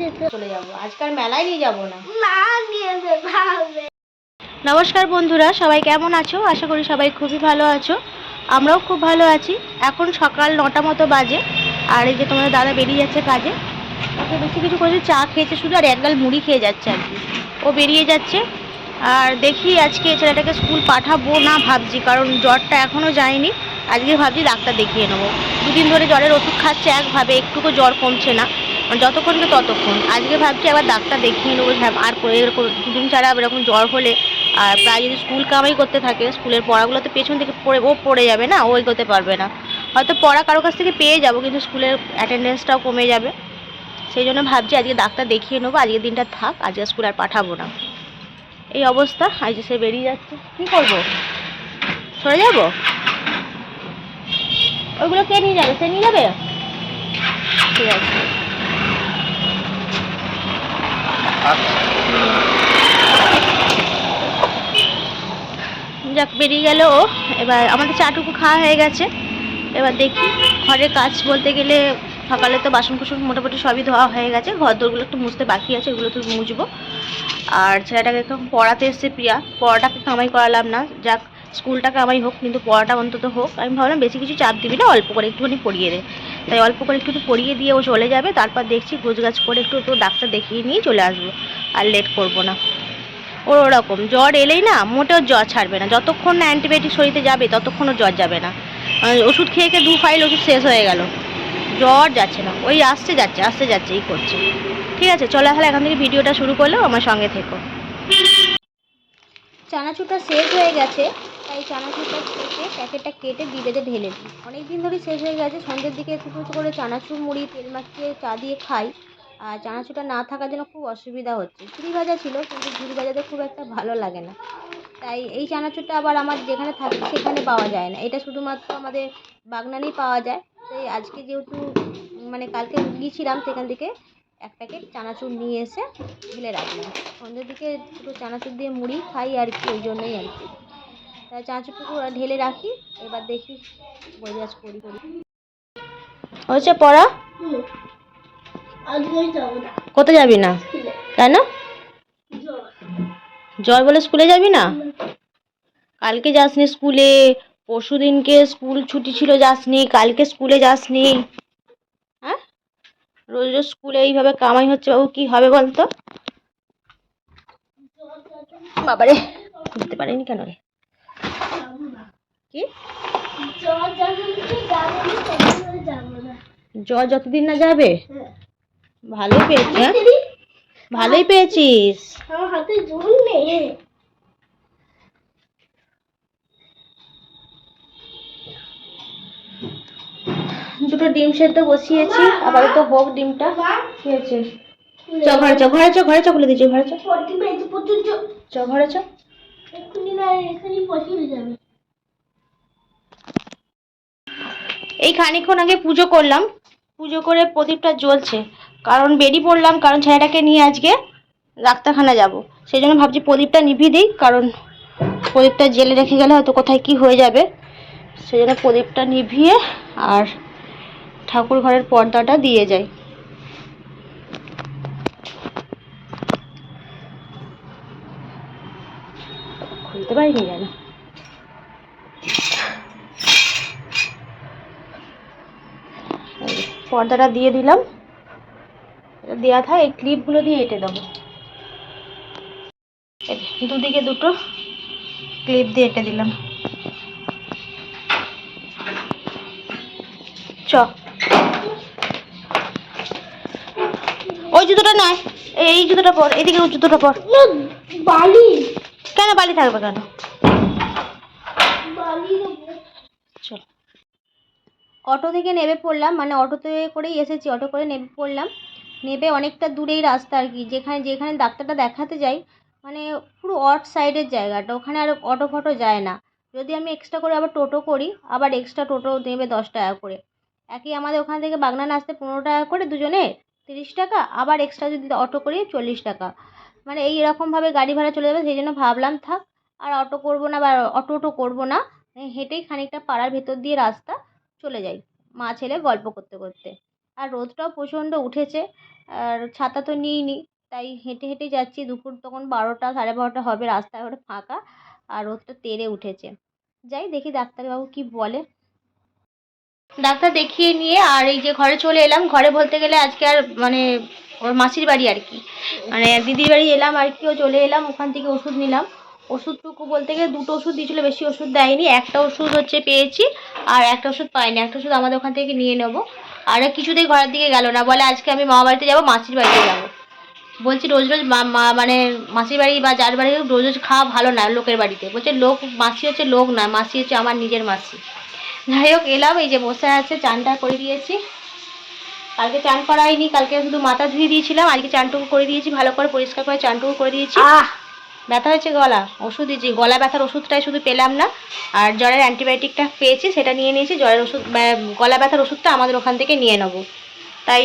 যেতে চলে যাব। আজকাল মেলায় নিয়ে যাব না। নমস্কার বন্ধুরা সবাই কেমন আছো? আশা করি সবাই খুবই ভালো আছো। আমরাও খুব ভালো আছি। এখন সকাল নটা মতো বাজে। আর এই যে তোমাদের দাদা বেরিয়ে যাচ্ছে কাজে। ওকে বেশি কিছু করে চা খেয়েছে শুধু আর এক গাল মুড়ি খেয়ে যাচ্ছে আর কি। ও বেরিয়ে যাচ্ছে। আর দেখি আজকে ছেলেটাকে স্কুল পাঠাবো না ভাবছি কারণ জ্বরটা এখনও যায়নি। আজকে ভাবছি ডাক্তার দেখিয়ে নেব। দুদিন ধরে জ্বরের ওষুধ খাচ্ছে একভাবে। একটুকু জ্বর কমছে না। মানে যতক্ষণ তো ততক্ষণ। আজকে ভাবছি আবার ডাক্তার দেখিয়ে নেব হ্যাঁ, আর এরকম দুদিন ছাড়া এরকম জ্বর হলে আর প্রায় যদি স্কুল কামাই করতে থাকে স্কুলের পড়াগুলো তো পেছন থেকে পড়ে ও পড়ে যাবে না ও এগোতে পারবে না। হয়তো পড়া কারও কাছ থেকে পেয়ে যাব কিন্তু স্কুলের অ্যাটেন্ডেন্সটাও কমে যাবে। সেই জন্য ভাবছি আজকে ডাক্তার দেখিয়ে নেব আজকের দিনটা থাক আজকে স্কুল আর পাঠাবো না। এই অবস্থা আজ সে বেরিয়ে যাচ্ছে। কী করব? সরে যাব? ওইগুলো কে নিয়ে যাবে? সে নিয়ে যাবে? ঠিক আছে। যাক, বেরিয়ে গেল ও। এবার আমাদের চাটুকু খাওয়া হয়ে গেছে। এবার দেখি ঘরের কাজ বলতে গেলে সকালে তো বাসন কুসন মোটামুটি সবই ধোয়া হয়ে গেছে। ঘর দোরগুলো একটু মুছতে বাকি আছে, এগুলো তো মুছবো। আর ছেলেটাকে একটু পড়াতে এসছে প্রিয়া। পড়াটাকে কামাই করালাম না। যাক স্কুলটা কামাই হোক, কিন্তু পড়াটা অন্তত হোক, আমি ভাবলাম বেশি কিছু চাপ দিবি না, অল্প করে একটুখানি পড়িয়ে দে। তাই অল্প করে একটু পড়িয়ে দিয়ে ও চলে যাবে, তারপর দেখছি গোছগাছ করে একটু একটু ডাক্তার দেখিয়ে নিয়ে চলে আসব, আর লেট করব না। ওর ওরকম, জ্বর এলেই না মোটেও জ্বর ছাড়বে না, যতক্ষণ না অ্যান্টিবায়োটিক শরীরে যাবে, ততক্ষণও জ্বর যাবে না। ওষুধ খেয়ে খেয়ে দু ফাইল ওষুধ শেষ হয়ে গেল। জ্বর যাচ্ছে না, ওই আসতে যাচ্ছে আসতে যাচ্ছে, এই করছে। ঠিক আছে, চলো তাহলে এখান থেকে ভিডিওটা শুরু করলেও আমার সঙ্গে থেকো। চানাচুরটা শেষ হয়ে গেছে। তাই চানাচুরটা কেটে প্যাকেটটা কেটে ডিবেতে ঢেলে দিই। অনেক দিন ধরেই শেষ হয়ে গেছে, সন্ধ্যের দিকে একটু একটু করে চানাচুর, মুড়ি, তেল মাখিয়ে চা দিয়ে খাই। আর চানাচুরটা না থাকার জন্য খুব অসুবিধা হচ্ছে। ঝুড়ি ভাজা ছিল, কিন্তু ঝুড়ি ভাজাতে খুব একটা ভালো লাগে না। তাই এই চানাচুরটা আবার আমার যেখানে থাকি সেখানে পাওয়া যায় না। এটা শুধুমাত্র আমাদের বাগনানেই পাওয়া যায়। তাই আজকে যেহেতু মানে কালকে গিয়েছিলাম সেখান থেকে এক প্যাকেট চানাচুর নিয়ে এসে ঢেলে রাখলাম। সন্ধ্যের দিকে একটু চানাচুর দিয়ে মুড়ি খাই আর কি, ওই জন্যই আর কি। তাই চানাচুরটুকু ঢেলে রাখি, এবার দেখি বইরাজ করি করি। হচ্ছে পড়া? না কোথায় যাবি না? কেন? জ্বর জ্বর বলে স্কুলে যাবি না? কালকে যাসনি স্কুলে, পরশু দিনকে স্কুল ছুটি ছিল যাসনি, কালকে স্কুলে যাসনি। হ্যাঁ? রোজ রোজ স্কুলে এইভাবে কামাই হচ্ছে বাবু, কি হবে বলতো? বাবারে, বুঝতে পারিনি কেন রে। কি? যতদিন না যাবে? হ্যাঁ। পেয়েছিস হ্যাঁ? ভালোই পেয়েছিস। আমার হাতে জল নেই। দুটো ডিম সেদ্ধ বসিয়েছি আপাতত হোক ডিমটা কি হয়েছে চ ঘরে চ ঘরে চ ঘরে চ খুলে দিচ্ছি ঘরে চ। পেয়েছে ঘরে চ। এক্ষুনি না এখানে প্রচুর যাবে। এই খানিকক্ষণ আগে পুজো করলাম। পুজো করে প্রদীপটা জ্বলছে। কারণ বেরিয়ে পড়লাম, কারণ ছেলেটাকে নিয়ে আজকে ডাক্তারখানা যাব। সেই জন্য ভাবছি প্রদীপটা নিভিয়ে দিই, কারণ প্রদীপটা জেলে রেখে গেলে হয়তো কোথায় কি হয়ে যাবে। সেই জন্য প্রদীপটা নিভিয়ে আর ঠাকুর ঘরের পর্দাটা দিয়ে যাই। খুলতে পারিনি জানো পর্দাটা দিয়ে দিলাম। দেওয়া থাকে এই ক্লিপগুলো দিয়ে এঁটে দেবো। দুদিকে দুটো ক্লিপ দিয়ে এঁটে দিলাম। চ। ওই জুতোটা নয় এই জুতোটা পর এদিকে ওই জুতোটা পর। বালি। কেন বালি থাকবে কেন? বালি চল। অটো থেকে নেমে পড়লাম মানে অটোতে করেই এসেছি, অটো করে নেমে পড়লাম। নেমে অনেকটা দূরেই রাস্তা আর কি, যেখানে যেখানে ডাক্তারটা দেখাতে যাই মানে পুরো অট সাইডের জায়গাটা, ওখানে আর অটো ফটো যায় না। যদি আমি এক্সট্রা করে আবার টোটো করি, আবার এক্সট্রা টোটো নেবে দশ টাকা করে। একই আমাদের ওখান থেকে বাগনান আসতে পনেরো টাকা করে দুজনে, তিরিশ টাকা, আবার এক্সট্রা যদি অটো করি চল্লিশ টাকা। মানে এই রকমভাবে গাড়ি ভাড়া চলে যাবে, সেই জন্য ভাবলাম থাক, আর অটো করব না বা অটো অটো করব না হেঁটেই খানিকটা পাড়ার ভেতর দিয়ে রাস্তা চলে যাই। মা ছেলে গল্প করতে করতে। আর রোদটাও প্রচণ্ড উঠেছে। আর ছাতা তো নিইনি, তাই হেঁটে হেঁটে যাচ্ছি। দুপুর তখন বারোটা, সাড়ে বারোটা হবে রাস্তা একেবারে ফাঁকা। আর রোদটা তেড়ে উঠেছে। যাই দেখি ডাক্তারবাবু কি বলে। ডাক্তার দেখিয়ে নিয়ে আর এই যে ঘরে চলে এলাম। ঘরে বলতে গেলে আজকে আর মানে ওর মাসির বাড়ি আর কি। মানে দিদির বাড়ি এলাম আর কি। ও চলে এলাম, ওখান থেকে ওষুধ নিলাম। ওষুধটুকু বলতে গেলে দুটো ওষুধ দিয়েছিলো, বেশি ওষুধ দেয়নি, একটা ওষুধ হচ্ছে পেয়েছি আর একটা ওষুধ পাইনি, একটা ওষুধ আমাদের ওখান থেকে নিয়ে নেব। আর কিছুতেই ঘরের দিকে গেল না, বলে আজকে আমি মামা বাড়িতে যাব, মাসির বাড়িতে যাব। বলছি রোজ রোজ মানে মাসির বাড়ি বা যার বাড়ি রোজ রোজ খাওয়া ভালো না লোকের বাড়িতে। বলছে লোক, মাসি হচ্ছে লোক না, মাসি হচ্ছে আমার নিজের মাসি। যাই হোক, এলাম, এই যে বসে আছে, চানটা করে দিয়েছি। কালকে চান করাইনি কালকে শুধু মাথা ধুয়ে দিয়েছিলাম, আজকে চানটুকু করে দিয়েছি, ভালো করে পরিষ্কার করে চানটুকু করে দিয়েছি। আহ! ব্যথা হয়েছে গলা? ওষুধ দিয়েছি গলা ব্যথার ওষুধটাই শুধু পেলাম না আর জ্বরের অ্যান্টিবায়োটিকটা পেয়েছি সেটা নিয়ে নিয়েছি জ্বরের ওষুধ গলা ব্যথার ওষুধটা আমাদের ওখান থেকে নিয়ে নেব। তাই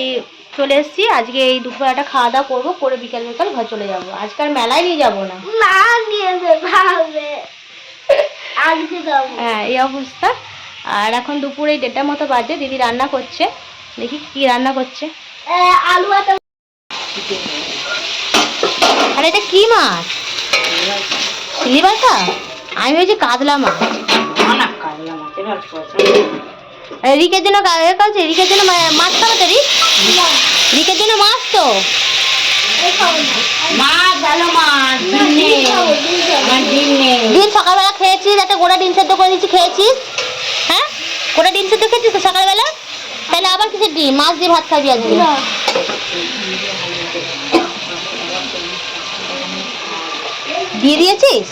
চলে এসেছি আজকে এই দুপুরবেলাটা খাওয়া দাওয়া করব করে বিকাল বিকাল ঘর চলে যাব। আজকে আর মেলায় নিয়ে যাব না। না আজকে যাব। হ্যাঁ এই অবস্থা। আর এখন দুপুরে দেড়টার মতো বাজে দিদি রান্না করছে। দেখি কি রান্না করছে। আলু আর এটা কি মাছ? সিলিবাসা আমি ভেবেছি কাতলা মাছ রিকের জন্য কা- এ করছে রিকের জন্য মা- মাছ খাবে তো রিক? রিকের জন্য মাছ তো। ডিম সকালবেলা খেয়েছিস একটা গোটা ডিম সেদ্ধ করে দিচ্ছি খেয়েছিস? হ্যাঁ? গোটা ডিম সেদ্ধ খেয়েছিস তো সকালবেলা? তাহলে আবার কিসের ডিম? মাছ দিয়ে ভাত খাবি আজকে। দিয়ে দিয়েছিস